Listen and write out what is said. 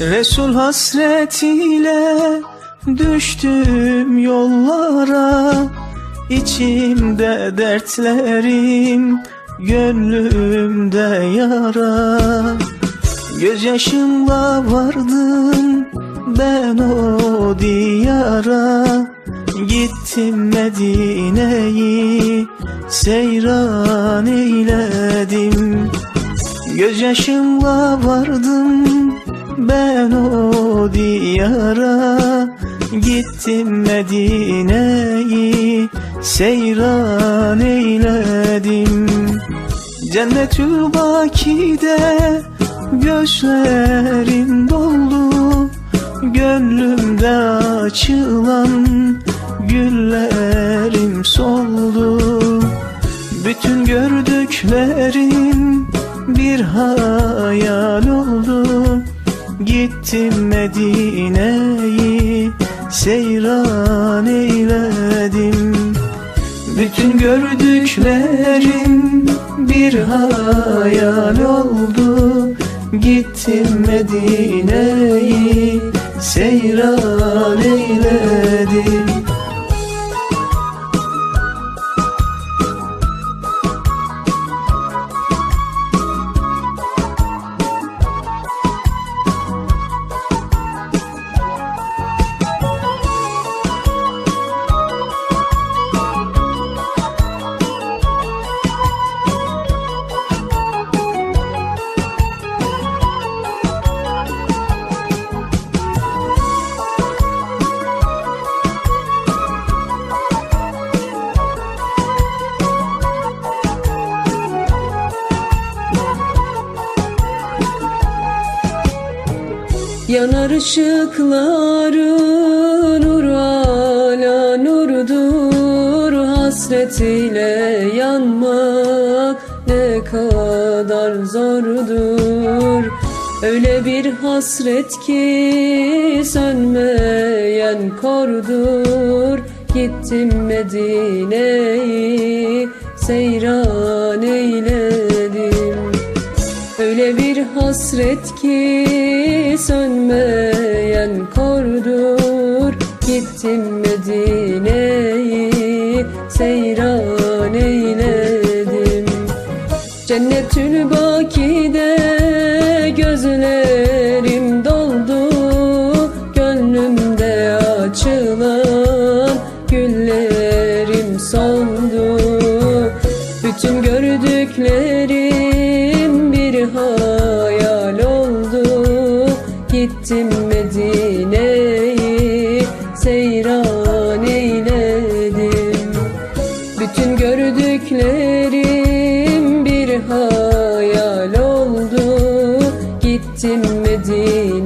Resul hasretiyle düştüm yollara. İçimde dertlerim gönlümde yara. Gözyaşımla vardım ben o diyara. Gittim Medine'yi seyran eyledim. Gözyaşımla vardım ben o diyara Gittim Medine'yi seyran eyledim. Cennetül Baki'de gözlerim doldu Gönlümde açılan güllerim soldu. Bütün gördüklerim bir oldu Gittim Medine'yi seyran eyledim. Bütün gördüklerim bir hayal oldu. Gittim Medine'yi seyran eyledim Yanar ışıkları nur ala nurdur. Hasretiyle yanmak ne kadar zordur. Öyle bir hasret ki sönmeyen kordur. Gittim Medine'yi seyran eyledim. Öyle bir hasret ki sönmeyen kordur. Gittim Medine'yi seyran eyledim. Cennetül Baki'de gözlerim doldu. Gönlümde açılan güllerim soldu Bütün gördüklerim Gittim Medine'yi seyran eyledim. Bütün gördüklerim bir hayal oldu. Gittim Medine'yi seyran